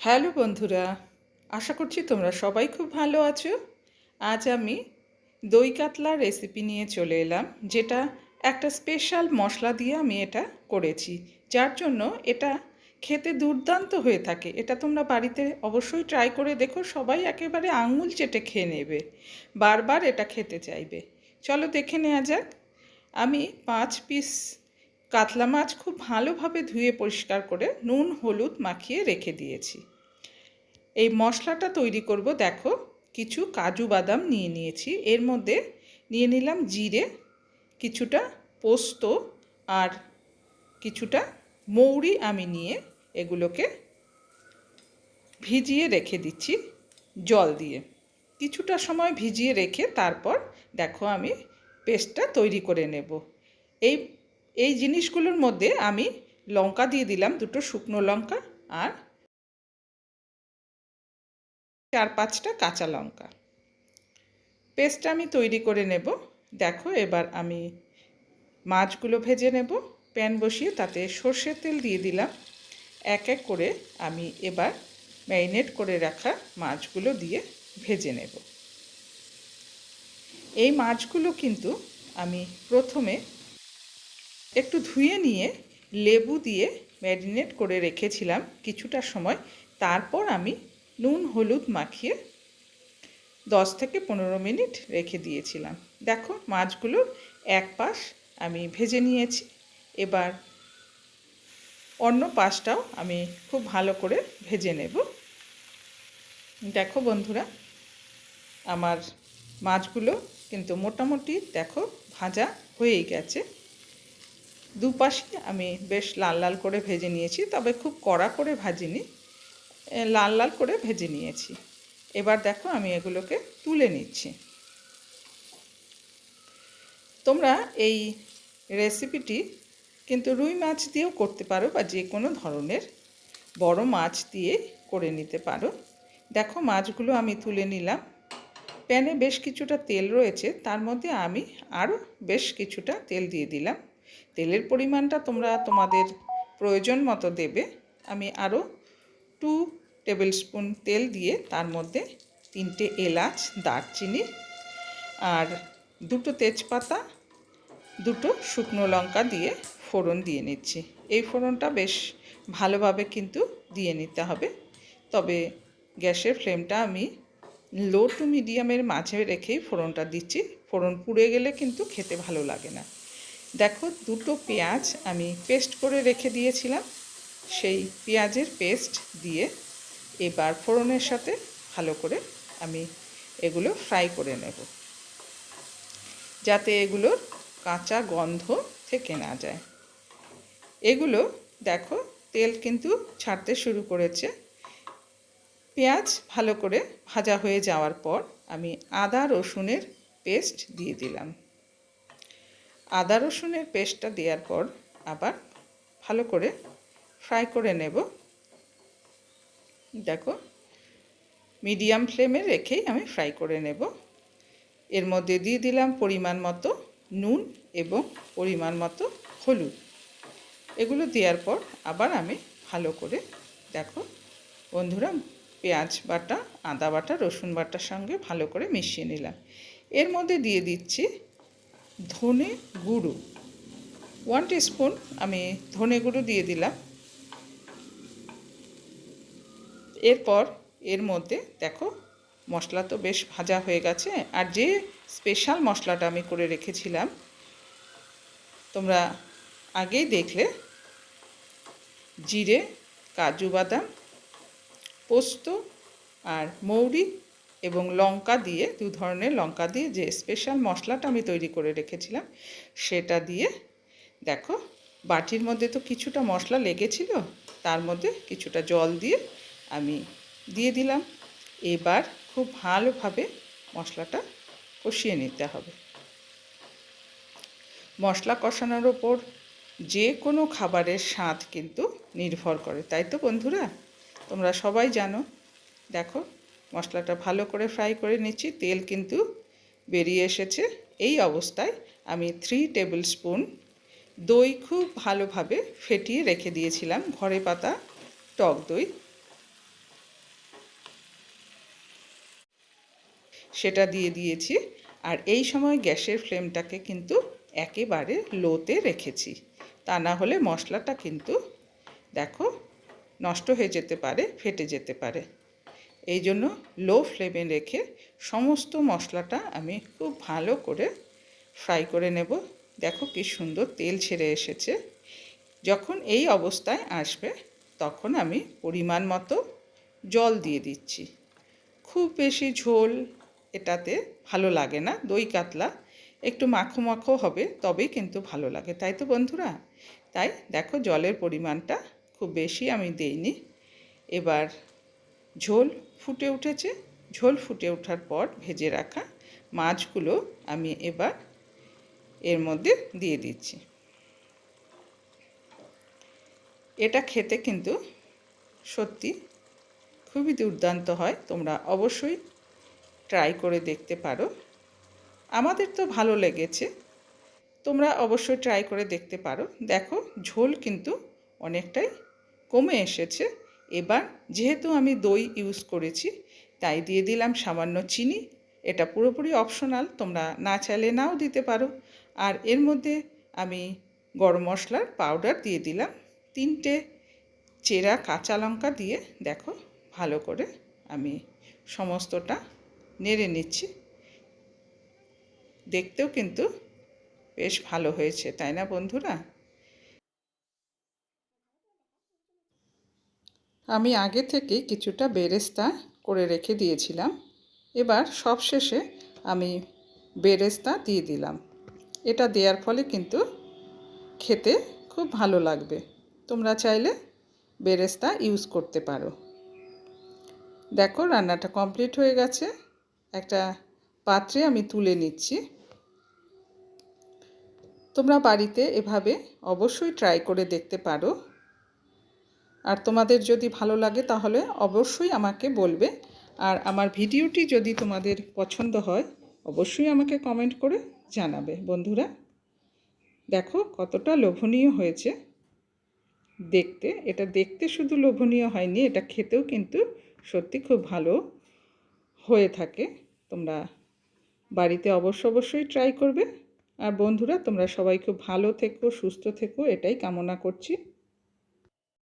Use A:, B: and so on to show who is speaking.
A: Hello বন্ধুরা, আশা করছি তোমরা সবাই খুব ভালো আছো। আজ আমি দই কাতলার রেসিপি নিয়ে চলে এলাম, যেটা একটা স্পেশাল মশলা দিয়ে আমি এটা করেছি, যার জন্য এটা খেতে দুর্দান্ত হয়ে থাকে। এটা তোমরা বাড়িতে অবশ্যই ট্রাই করে দেখো, সবাই একেবারে আঙুল চেটে খেয়ে নেবে, বারবার এটা খেতে চাইবে। চলো দেখে নেওয়া যাক, আমি পাঁচ পিস কাতলা মাছ খুব ভালোভাবে ধুয়ে পরিষ্কার করে নুন, হলুদ মাখিয়ে রেখে দিয়েছি। এই মশলাটা তৈরি করব, দেখো, কিছু কাজু বাদাম নিয়ে নিয়েছি। এর মধ্যে নিয়ে নিলাম জিরে, কিছুটা পোস্ত আর কিছুটা মৌরি আমি নিয়ে এগুলোকে ভিজিয়ে রেখে দিচ্ছি জল দিয়ে। কিছুটা সময় ভিজিয়ে রেখে তারপর দেখো আমি পেস্টটা তৈরি করে নেব। এই এই জিনিসগুলোর মধ্যে আমি লঙ্কা দিয়ে দিলাম, দুটো শুকনো লঙ্কা আর চার পাঁচটা কাঁচা লঙ্কা। পেস্টটা আমি তৈরি করে নেব। দেখো, এবার আমি মাছগুলো ভেজে নেব। প্যান বসিয়ে তাতে সর্ষের তেল দিয়ে দিলাম। এক এক করে আমি এবার ম্যারিনেট করে রাখা মাছগুলো দিয়ে ভেজে নেব। এই মাছগুলো কিন্তু আমি প্রথমে একটু ধুয়ে নিয়ে লেবু দিয়ে ম্যারিনেট করে রেখেছিলাম কিছুটা সময়। তারপর আমি নুন, হলুদ মাখিয়ে দশ থেকে পনেরো মিনিট রেখে দিয়েছিলাম। দেখো, মাছগুলোর এক পাশ আমি ভেজে নিয়েছি। এবার অন্য পাশটাও আমি খুব ভালো করে ভেজে নেব। দেখো বন্ধুরা, আমার মাছগুলো কিন্তু মোটামুটি দেখো ভাজা হয়েই গেছে। দুপাশে আমি বেশ লাল লাল করে ভেজে নিয়েছি, তবে খুব কড়া করে ভাজিনি লাল লাল করে ভেজে নিয়েছি। এবার দেখো আমি এগুলোকে তুলে নিচ্ছি। তোমরা এই রেসিপিটি কিন্তু রুই মাছ দিয়েও করতে পারো বা যে কোনো ধরনের বড় মাছ দিয়ে করে নিতে পারো। দেখো মাছগুলো আমি তুলে নিলাম। প্যানে বেশ কিছুটা তেল রয়েছে, তার মধ্যে আমি আরও বেশ কিছুটা তেল দিয়ে দিলাম। তেলের পরিমাণটা তোমরা তোমাদের প্রয়োজন মতো দেবে। আমি আরও টু টেবিল স্পুন তেল দিয়ে তার মধ্যে তিনটে এলাচ, দারচিনি আর দুটো তেজপাতা, দুটো শুকনো লঙ্কা দিয়ে ফোড়ন দিয়ে নিচ্ছি। এই ফোড়নটা বেশ ভালোভাবে কিন্তু দিয়ে নিতে হবে। তবে গ্যাসের ফ্লেমটা আমি লো টু মিডিয়ামের মাঝে রেখেই ফোড়নটা দিচ্ছি। ফোড়ন পুড়ে গেলে কিন্তু খেতে ভালো লাগে না। দেখো, দুটো পেঁয়াজ আমি পেস্ট করে রেখে দিয়েছিলাম। সেই পেঁয়াজের পেস্ট দিয়ে এবার ফোড়নের সাথে ভালো করে আমি এগুলো ফ্রাই করে নেব। যাতে এগুলোর কাঁচা গন্ধ থেকে না যায়। এগুলো দেখো, তেল কিন্তু ছাড়তে শুরু করেছে। পেঁয়াজ ভালো করে ভাজা হয়ে যাওয়ার পর আমি আদা রসুনের পেস্ট দিয়ে দিলাম। আদা রসুনের পেস্টটা দেওয়ার পর আবার ভালো করে ফ্রাই করে নেব। দেখো, মিডিয়াম ফ্লেমে রেখেই আমি ফ্রাই করে নেব। এর মধ্যে দিয়ে দিলাম পরিমাণ মতো নুন এবং পরিমাণ মতো হলুদ। এগুলো দেওয়ার পর আবার আমি ভালো করে দেখো, বন্ধুরা, পেঁয়াজ বাটা, আদা বাটা, রসুন বাটার সঙ্গে ভালো করে মিশিয়ে নিলাম। এর মধ্যে দিয়ে দিচ্ছি ধনে গুঁড়ো। ওয়ান স্পুন আমি ধনে গুঁড়ো দিয়ে দিলাম। এরপর এর মধ্যে দেখো, মশলা তো বেশ ভাজা হয়ে গেছে। আর যে স্পেশাল মশলাটা আমি করে রেখেছিলাম, তোমরা আগেই দেখলে, জিরে, কাজু বাদাম, পোস্ত আর মৌরি এবং লঙ্কা দিয়ে, দু ধরনের লঙ্কা দিয়ে যে স্পেশাল মশলাটা আমি তৈরি করে রেখেছিলাম, সেটা দিয়ে দেখো, বাটির মধ্যে তো কিছুটা মশলা লেগেছিল, তার মধ্যে কিছুটা জল দিয়ে আমি দিয়ে দিলাম। এবার খুব ভালোভাবে মশলাটা কষিয়ে নিতে হবে। মশলা কষানোর ওপর যে কোনো খাবারের স্বাদ কিন্তু নির্ভর করে, তাই তো বন্ধুরা? তোমরা সবাই জানো। দেখো মশলাটা ভালো করে ফ্রাই করে নিচ্ছি। তেল কিন্তু বেরিয়ে এসেছে। এই অবস্থায় আমি থ্রি টেবিল স্পুন দই খুব ভালোভাবে ফেটিয়ে রেখে দিয়েছিলাম। ঘরে পাতা, টক দই। সেটা দিয়ে দিয়েছি। আর এই সময় গ্যাসের ফ্লেমটাকে কিন্তু একেবারে লোতে রেখেছি। তা না হলে মশলাটা কিন্তু, দেখো, নষ্ট হয়ে যেতে পারে, ফেটে যেতে পারে। এই জন্য লো ফ্লেমে রেখে সমস্ত মশলাটা আমি খুব ভালো করে ফ্রাই করে নেব। দেখো কি সুন্দর তেল ছেড়ে এসেছে। যখন এই অবস্থায় আসবে, তখন আমি পরিমাণ মতো জল দিয়ে দিচ্ছি। খুব বেশি ঝোল এটাতে ভালো লাগে না, দই কাতলা, একটু মাখো মাখো হবে, তবেই কিন্তু ভালো লাগে, তাই তো বন্ধুরা? তাই দেখো জলের পরিমাণটা খুব বেশি আমি দেইনি। এবার ঝোল ফুটে উঠেছে। ঝোল ফুটে ওঠার পর ভেজে রাখা মাছগুলো আমি এবার এর মধ্যে দিয়ে দিচ্ছি। এটা খেতে কিন্তু সত্যি খুবই দুর্দান্ত হয়। তোমরা অবশ্যই ট্রাই করে দেখতে পারো। আমাদের তো ভালো লেগেছে। তোমরা অবশ্যই ট্রাই করে দেখতে পারো। দেখো, ঝোল কিন্তু অনেকটাই কমে এসেছে। এবার যেহেতু আমি দই ইউজ করেছি, তাই দিয়ে দিলাম সামান্য চিনি। এটা পুরোপুরি অপশনাল তোমরা না চাইলে নাও দিতে পারো। আর এর মধ্যে আমি গরম মশলার পাউডার দিয়ে দিলাম। তিনটে চেরা কাঁচা লঙ্কা দিয়ে দেখো ভালো করে আমি সমস্তটা নেড়ে নিচ্ছি। দেখতেও কিন্তু বেশ ভালো হয়েছে, তাই না বন্ধুরা? আমি আগে থেকে কিছুটা বেরেস্তা করে রেখে দিয়েছিলাম। এবার সবশেষে আমি বেরেস্তা দিয়ে দিলাম। এটা দেওয়ার ফলে কিন্তু খেতে খুব ভালো লাগবে। তোমরা চাইলে বেরেস্তা ইউজ করতে পারো। দেখো, রান্নাটা কমপ্লিট হয়ে গেছে। একটা পাত্রে আমি তুলে নিচ্ছি। তোমরা বাড়িতে এভাবে অবশ্যই ট্রাই করে দেখতে পারো। আর তোমাদের যদি ভালো লাগে তাহলে অবশ্যই আমাকে বলবে। আর আমার ভিডিওটি যদি তোমাদের পছন্দ হয়, অবশ্যই আমাকে কমেন্ট করে জানাবে, বন্ধুরা। দেখো কতটা লোভনীয় হয়েছে। দেখতে, এটা দেখতে শুধু লোভনীয় হয়নি, এটা খেতেও কিন্তু সত্যি খুব ভালো হয়ে থাকে। তোমরা বাড়িতে অবশ্য অবশ্যই ট্রাই করবে। আর বন্ধুরা, তোমরা সবাই খুব ভালো থেকো, সুস্থ থেকো, এটাই কামনা করছি।